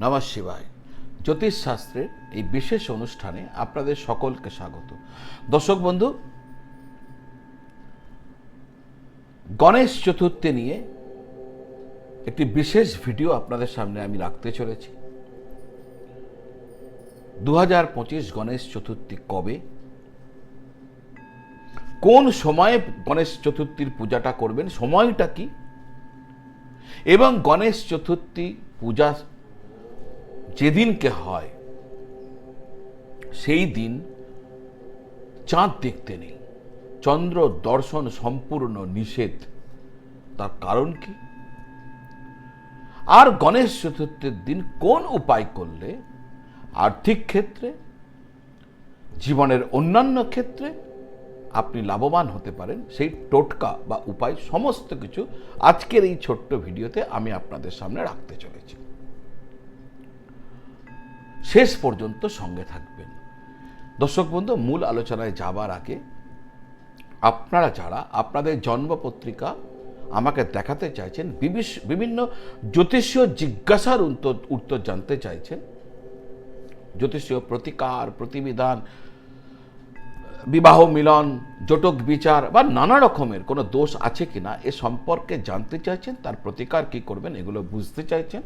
নমঃ শিবায়। জ্যোতিষশাস্ত্রের এই বিশেষ অনুষ্ঠানে আপনাদের সকলকে স্বাগত। দর্শক বন্ধু, গণেশ চতুর্থী নিয়ে একটি বিশেষ ভিডিও আপনাদের সামনে আমি রাখতে চলেছি। দু হাজার পঁচিশ গণেশ চতুর্থী কবে? কোন সময়ে গণেশ চতুর্থীর পূজাটা করবেন? সময়টা কি? এবং গণেশ চতুর্থী পূজা যেদিনকে হয়, সেই দিন চাঁদ দেখতে নেই। চন্দ্র দর্শন সম্পূর্ণ নিষেধ। তার কারণ কি? আর গণেশ চতুর্থীর দিন কোন উপায় করলে আর্থিক ক্ষেত্রে, জীবনের অন্যান্য ক্ষেত্রে আপনি লাভবান হতে পারেন? সেই টোটকা বা উপায় সমস্ত কিছু আজকের এই ছোট্ট ভিডিওতে আমি আপনাদের সামনে রাখতে চলেছি। শেষ পর্যন্ত সঙ্গে থাকবেন। দর্শক বন্ধু, মূল আলোচনায় যাবার আগে আপনারা যারা আপনাদের জন্মপত্রিকা আমাকে দেখাতে চাইছেন বিভিন্ন জ্যোতিষীয় জিজ্ঞাসার উত্তর উত্তর জানতে চাইছেন, জ্যোতিষীয় প্রতিকার, প্রতিবিধান, বিবাহ মিলন, জটক বিচার বা নানা রকমের কোনো দোষ আছে কিনা এ সম্পর্কে জানতে চাইছেন, তার প্রতিকার কি করবেন এগুলো বুঝতে চাইছেন।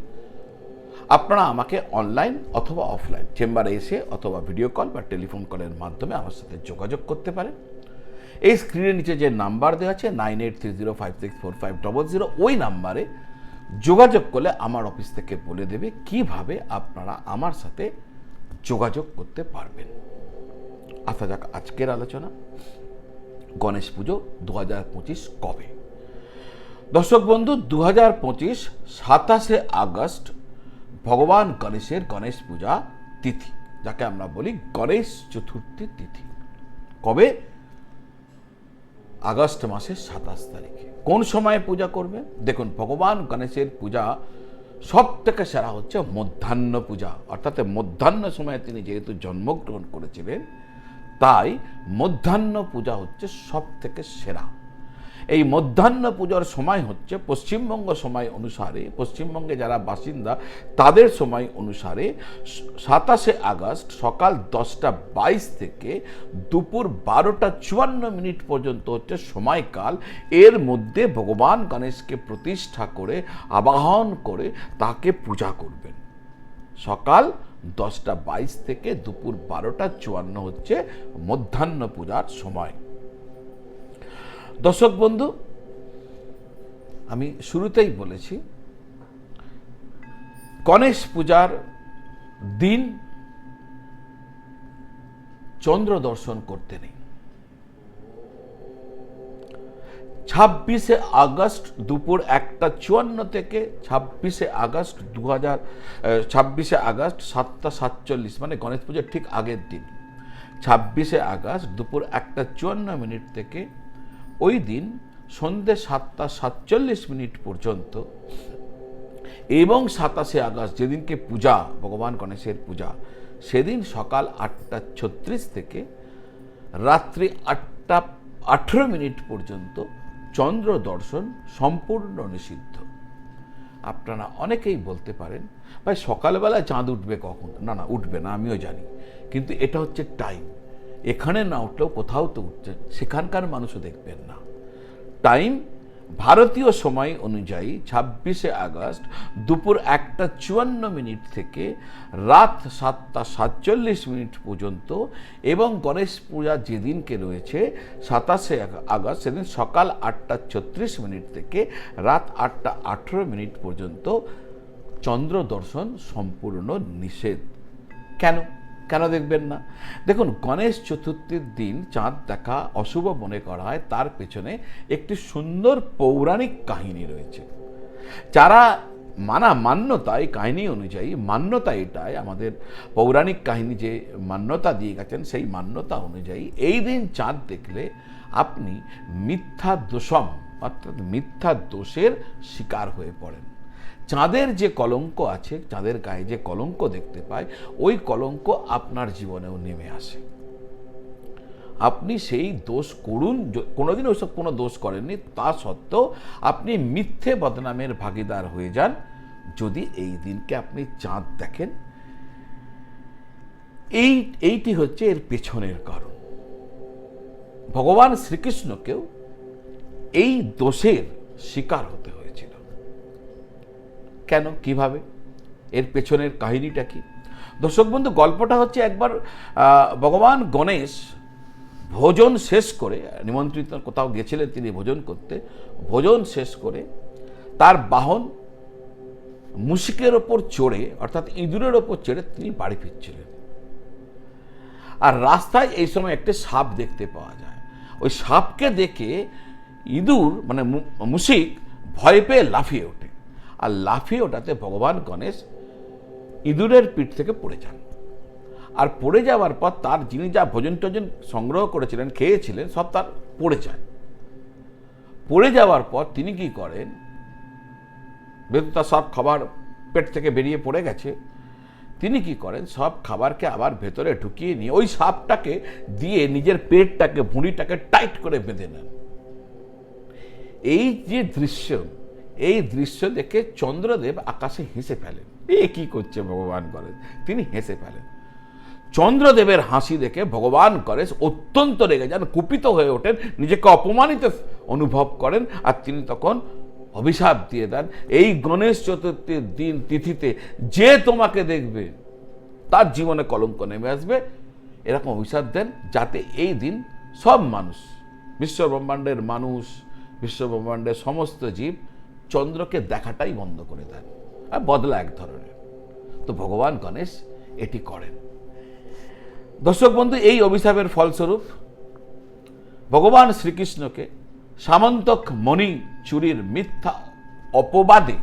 আপনারা আমাকে অনলাইন অথবা অফলাইন চেম্বারে এসে অথবা ভিডিও কল বা টেলিফোন কলের মাধ্যমে আমার সাথে যোগাযোগ করতে পারেন। এই স্ক্রিনের নিচে যে নাম্বার দেওয়া আছে nine eight three zero five six four five double zero ওই নাম্বারে যোগাযোগ করলে আমার অফিস থেকে বলে দেবে কীভাবে আপনারা আমার সাথে যোগাযোগ করতে পারবেন। আসা যাক আজকের আলোচনা। গণেশ পুজো দু হাজার পঁচিশ কবে? দর্শক বন্ধু, দু হাজার পঁচিশ সাতাশে আগস্ট ভগবান গণেশের গণেশ পূজা তিথি, যাকে আমরা বলি গণেশ চতুর্থী তিথি। কবে? আগস্ট মাসের সাতাশ তারিখে। কোন সময়ে পূজা করবে? দেখুন, ভগবান গণেশের পূজা সব থেকে সেরা হচ্ছে মধ্যাহ্ন পূজা। অর্থাৎ মধ্যাহ্ন সময়ে তিনি যেহেতু জন্মগ্রহণ করেছিলেন, তাই মধ্যাহ্ন পূজা হচ্ছে সব থেকে সেরা। এই মধ্যাহ্ন পুজোর সময় হচ্ছে পশ্চিমবঙ্গ সময় অনুসারে, পশ্চিমবঙ্গে যারা বাসিন্দা তাদের সময় অনুসারে সাতাশে আগস্ট সকাল দশটা বাইশ থেকে দুপুর বারোটা চুয়ান্ন মিনিট পর্যন্ত হচ্ছে সময়কাল। এর মধ্যে ভগবান গণেশকে প্রতিষ্ঠা করে, আবাহন করে তাকে পূজা করবেন। সকাল দশটা বাইশ থেকে দুপুর বারোটা চুয়ান্ন হচ্ছে মধ্যাহ্ন পূজার সময়। দর্শক বন্ধু, আমি শুরুতেই বলেছি, গণেশ পূজার দিন চন্দ্র দর্শন করতে নেই। ছাব্বিশে আগস্ট দুপুর একটা চুয়ান্ন থেকে ছাব্বিশে আগস্ট দু হাজার ছাব্বিশে আগস্ট সাতটা সাতচল্লিশ মানে গণেশ পুজোর ঠিক আগের দিন। ছাব্বিশে আগস্ট দুপুর একটা চুয়ান্ন মিনিট থেকে ওই দিন সন্ধ্যে সাতটা সাতচল্লিশ মিনিট পর্যন্ত এবং সাতাশে আগস্ট যেদিনকে পূজা, ভগবান গণেশের পূজা, সেদিন সকাল আটটা ছত্রিশ থেকে রাত্রি আটটা আঠেরো মিনিট পর্যন্ত চন্দ্র দর্শন সম্পূর্ণ নিষিদ্ধ। আপনারা অনেকেই বলতে পারেন, ভাই সকালবেলা চাঁদ উঠবে কখন? না না, উঠবে না, আমিও জানি। কিন্তু এটা হচ্ছে টাইম এখানে না উঠলেও কোথাও তো উঠছে, সেখানকার মানুষও দেখবেন না। টাইম ভারতীয় সময় অনুযায়ী ছাব্বিশে আগস্ট দুপুর একটা চুয়ান্ন মিনিট থেকে রাত সাতটা সাতচল্লিশ মিনিট পর্যন্ত এবং গণেশ পূজা যেদিনকে রয়েছে সাতাশে আগস্ট সেদিন সকাল আটটা ছত্রিশ মিনিট থেকে রাত আটটা আঠেরো মিনিট পর্যন্ত চন্দ্র দর্শন সম্পূর্ণ নিষেধ। কেন? কেন দেখবেন না? দেখুন, গণেশ চতুর্থীর দিন চাঁদ দেখা অশুভ মনে করা হয় তার পেছনে একটি সুন্দর পৌরাণিক কাহিনী রয়েছে। যারা মানা মান্যতা এই কাহিনী অনুযায়ী মান্যতা এটাই আমাদের পৌরাণিক কাহিনী যে মান্যতা দিয়ে গেছেন, সেই মান্যতা অনুযায়ী এই দিন চাঁদ দেখলে আপনি মিথ্যা দোষম, অর্থাৎ মিথ্যা দোষের শিকার হয়ে পড়েন। চাঁদের যে কলঙ্ক আছে, চাঁদের গায়ে যে কলঙ্ক দেখতে পায়, ওই কলঙ্ক আপনার জীবনেও নেমে আসে। আপনি সেই দোষ করুন কোনোদিন ওইসব কোনো দোষ করেননি, তা সত্ত্বেও আপনি মিথ্যে বদনামের ভাগিদার হয়ে যান। যদি এই দিনকে আপনি চাঁদ দেখেন, এই, এইটি হচ্ছে এর পেছনের কারণ। ভগবান শ্রীকৃষ্ণকেও এই দোষের শিকার হতে হয়েছিল কেন, কীভাবে, এর পেছনের কাহিনীটা কি? দর্শক বন্ধু, গল্পটা হচ্ছে একবার ভগবান গণেশ ভোজন শেষ করে, নিমন্ত্রিত কোথাও গেছিলেন তিনি ভোজন করতে, ভোজন শেষ করে তার বাহন মুশিকের ওপর চড়ে, অর্থাৎ ইঁদুরের ওপর চড়ে তিনি বাড়ি ফিরছিলেন। আর রাস্তায় এই সময় একটি সাপ দেখতে পাওয়া যায়। ওই সাপকে দেখে ইঁদুর মানে মুশিক ভয় পেয়ে লাফিয়ে ওঠে। আর লাফিয়ে ওটাতে ভগবান গণেশ ইঁদুরের পিঠ থেকে পড়ে যান। আর পড়ে যাওয়ার পর তার যিনি যা ভোজন টোজন সংগ্রহ করেছিলেন, খেয়েছিলেন, সব তার পড়ে যায়। পড়ে যাওয়ার পর তিনি কি করেন? যেহেতু তার সব খাবার পেট থেকে বেরিয়ে পড়ে গেছে। তিনি কি করেন? সব খাবারকে আবার ভেতরে ঢুকিয়ে নিয়ে ওই সাপটাকে দিয়ে নিজের পেটটাকে, ভুঁড়িটাকে টাইট করে বেঁধে নেন। এই যে দৃশ্য এই দৃশ্য দেখে চন্দ্রদেব আকাশে হেসে ফেলেন। এ কি করছে ভগবান গণেশ? তিনি হেসে ফেলেন। চন্দ্রদেবের হাসি দেখে ভগবান গণেশ অত্যন্ত রেগে যান, কুপিত হয়ে ওঠেন, নিজেকে অপমানিত অনুভব করেন আর তিনি তখন অভিশাপ দিয়ে দেন। এই গণেশ চতুর্থীর দিন তিথিতে যে তোমাকে দেখবে, তার জীবনে কলঙ্ক নেমে আসবে। এরকম অভিশাপ দেন যাতে এই দিন সব মানুষ, বিশ্ব ব্রহ্মাণ্ডের মানুষ, বিশ্ব ব্রহ্মাণ্ডের সমস্ত জীব চন্দ্রকে দেখাটাই বন্ধ করে দেন। আর বদলা এক ধরনের। তো ভগবান গণেশ এটি করেন। দর্শক বন্ধু, এই অভিশাপের ফলস্বরূপ ভগবান শ্রীকৃষ্ণকে সামন্তক মণি চুরির মিথ্যা অপবাদে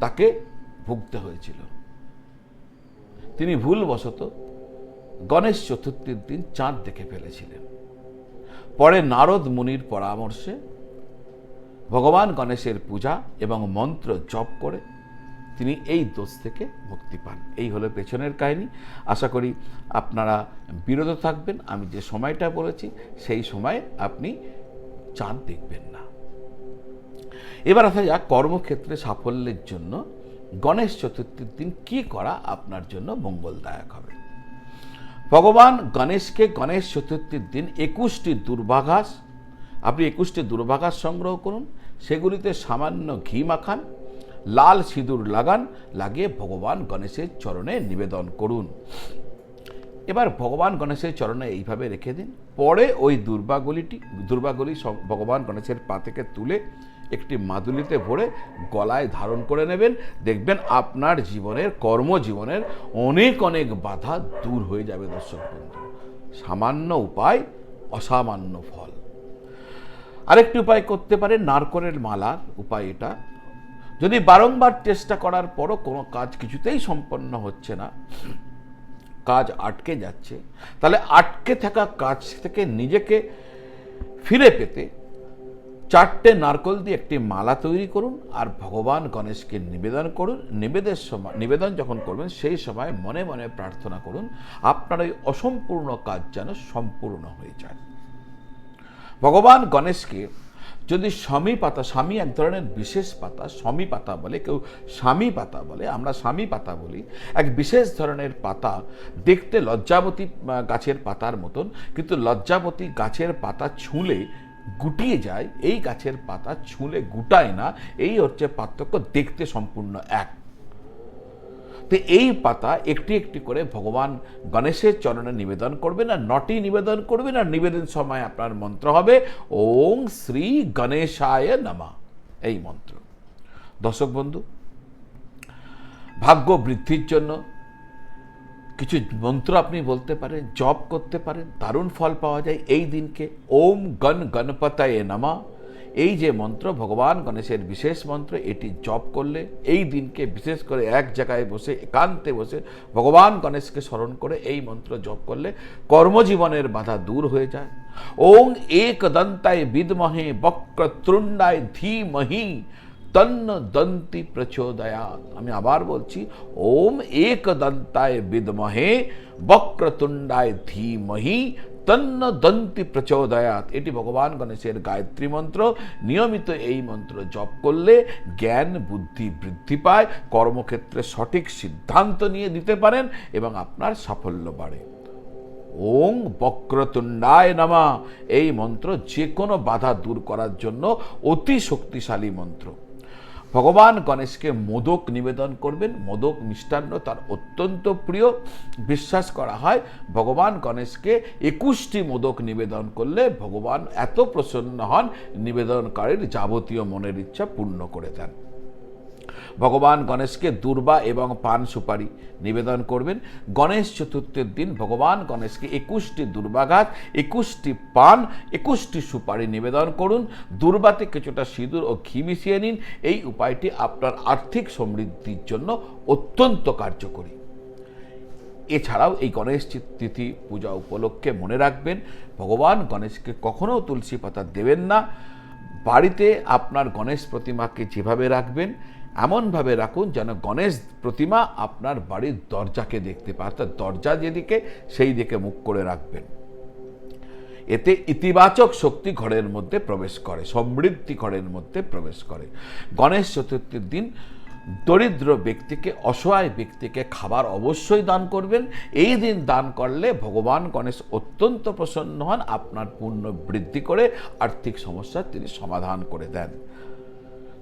তাকে ভুগতে হয়েছিল। তিনি ভুলবশত গণেশ চতুর্থীর দিন চাঁদ দেখে ফেলেছিলেন। পরে নারদ মুনির পরামর্শে ভগবান গণেশের পূজা এবং মন্ত্র জপ করে তিনি এই দোষ থেকে মুক্তি পান। এই হলো পেছনের কাহিনী। আশা করি আপনারা বিরত থাকবেন। আমি যে সময়টা বলেছি, সেই সময় আপনি চাঁদ দেখবেন না। এবার আসা যাক কর্মক্ষেত্রে সাফল্যের জন্য গণেশ চতুর্থীর দিন কি করা আপনার জন্য মঙ্গলদায়ক হবে। ভগবান গণেশকে গণেশ চতুর্থীর দিন একুশটি দুর্ভাঘাস আপনি একুশটি দুর্ভাঘাস সংগ্রহ করুন। সেগুলিতে সামান্য ঘি মাখান, লাল সিঁদুর লাগান, লাগিয়ে ভগবান গণেশের চরণে নিবেদন করুন। এবার ভগবান গণেশের চরণে এইভাবে রেখে দিন। পরে ওই দুর্বাগুলিটি দুর্বাগুলি ভগবান গণেশের পা থেকে তুলে একটি মাদুলিতে ভরে গলায় ধারণ করে নেবেন। দেখবেন আপনার জীবনের, কর্মজীবনের অনেক অনেক বাধা দূর হয়ে যাবে দর্শক বন্ধু। সামান্য উপায়, অসামান্য ফল। আরেকটি উপায় করতে পারে, নারকলের মালার উপায় এটা। যদি বারংবার চেষ্টা করার পরও কোনো কাজ কিছুতেই সম্পন্ন হচ্ছে না, কাজ আটকে যাচ্ছে, তাহলে আটকে থাকা কাজ থেকে নিজেকে ফিরে পেতে চারটে নারকল দিয়ে একটি মালা তৈরি করুন আর ভগবান গণেশকে নিবেদন করুন। নিবেদের সময় নিবেদন যখন করবেন, সেই সময় মনে মনে প্রার্থনা করুন, আপনার ওই অসম্পূর্ণ কাজ যেন সম্পূর্ণ হয়ে যায়। ভগবান গণেশকে যদি স্বামী পাতা, স্বামী এক ধরনের বিশেষ পাতা, স্বামী পাতা বলে, কেউ স্বামী পাতা বলে, আমরা স্বামী পাতা বলি, এক বিশেষ ধরনের পাতা, দেখতে লজ্জাবতী গাছের পাতার মতন, কিন্তু লজ্জাবতী গাছের পাতা ছুঁলে গুটিয়ে যায়, এই গাছের পাতা ছুঁলে গুটায় না, এই হচ্ছে পার্থক্য দেখতে সম্পূর্ণ এক। তো এই পাতা একটি একটি করে ভগবান গণেশের চরণে নিবেদন করবেন আর নটি নিবেদন করবেন আর নিবেদন সময় আপনার মন্ত্র হবে, ওং শ্রী গণেশায় নমা এই মন্ত্র। দর্শক বন্ধু, ভাগ্য বৃদ্ধির জন্য কিছু মন্ত্র আপনি বলতে পারেন, জপ করতে পারেন, দারুণ ফল পাওয়া যায় এই দিনকে, ওম গণ গণপতায় নামা এই যে মন্ত্র, ভগবান গণেশের বিশেষ মন্ত্র, এটি জপ করলে এই দিনকে বিশেষ করে এক জায়গায় বসে, একান্তে বসে ভগবান গণেশকে স্মরণ করে এই মন্ত্র জপ করলে কর্মজীবনের বাধা দূর হয়ে যায়। ওং এক দন্তায় বিদমহে বক্রতৃণ্ডায় ধীমহি তন্ন দন্তি প্রচোদয়াত। আমি আবার বলছি, ওম এক দন্তায় বিদমহে বক্রতুণ্ডায় ধীমহি তন্ন দন্তি প্রচোদয়াত। এটি ভগবান গণেশের গায়ত্রী মন্ত্র। নিয়মিত এই মন্ত্র জপ করলে জ্ঞান, বুদ্ধি বৃদ্ধি পায়। কর্মক্ষেত্রে সঠিক সিদ্ধান্ত নিয়ে দিতে পারেন এবং আপনার সাফল্য বাড়ে। ওং বক্রতুণ্ডায় নামা। এই মন্ত্র যে কোনো বাধা দূর করার জন্য অতি শক্তিশালী মন্ত্র। ভগবান গণেশকে মোদক নিবেদন করবেন। মোদক মিষ্টান্ন তার অত্যন্ত প্রিয়। বিশ্বাস করা হয়, ভগবান গণেশকে একুশটি মোদক নিবেদন করলে ভগবান এত প্রসন্ন হন, নিবেদনকারীর যাবতীয় মনের ইচ্ছা পূর্ণ করে দেন। ভগবান গণেশকে দুর্বা এবং পান সুপারি নিবেদন করবেন। গণেশ চতুর্থীর দিন ভগবান গণেশকে একুশটি দুর্বা গাছ একুশটি পান, একুশটি সুপারি নিবেদন করুন। দুর্বাতে কিছুটা সিঁদুর ও ঘি মিশিয়ে নিন। এই উপায়টি আপনার আর্থিক সমৃদ্ধির জন্য অত্যন্ত কার্যকরী। এছাড়াও এই গণেশ তিথি পূজা উপলক্ষে মনে রাখবেন, ভগবান গণেশকে কখনও তুলসী পাতা দেবেন না। বাড়িতে আপনার গণেশ প্রতিমাকে যেভাবে রাখবেন এমনভাবে রাখুন যেন গণেশ প্রতিমা আপনার বাড়ির দরজাকে দেখতে পায়। অর্থাৎ দরজা যেদিকে, সেই দিকে মুখ করে রাখবেন। এতে ইতিবাচক শক্তি ঘরের মধ্যে প্রবেশ করে, সমৃদ্ধি ঘরের মধ্যে প্রবেশ করে। গণেশ চতুর্থীর দিন দরিদ্র ব্যক্তিকে, অসহায় ব্যক্তিকে খাবার অবশ্যই দান করবেন। এই দিন দান করলে ভগবান গণেশ অত্যন্ত প্রসন্ন হন, আপনার পূর্ণ বৃদ্ধি করে আর্থিক সমস্যার তিনি সমাধান করে দেন।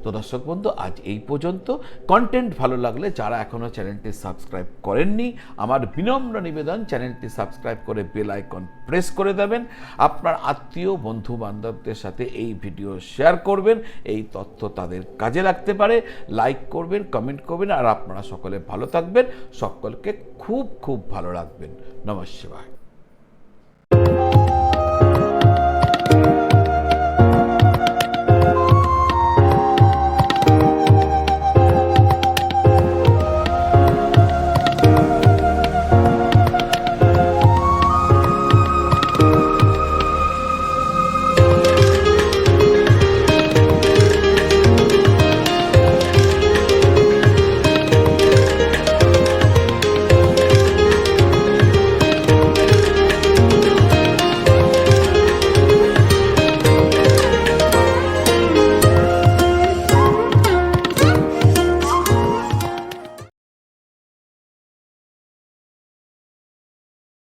তো দর্শক বন্ধু, আজ এই পর্যন্ত। কন্টেন্ট ভালো লাগলে যারা এখনও চ্যানেলটি সাবস্ক্রাইব করেননি, আমার বিনম্র নিবেদন চ্যানেলটি সাবস্ক্রাইব করে বেল আইকন প্রেস করে দেবেন। আপনার আত্মীয় বন্ধু বান্ধবদের সাথে এই ভিডিও শেয়ার করবেন। এই তথ্য তাদের কাজে লাগতে পারে। লাইক করবেন কমেন্ট করবেন, আর আপনারা সকলে ভালো থাকবেন। সকলকে খুব খুব ভালো রাখবেন। নমস্কার।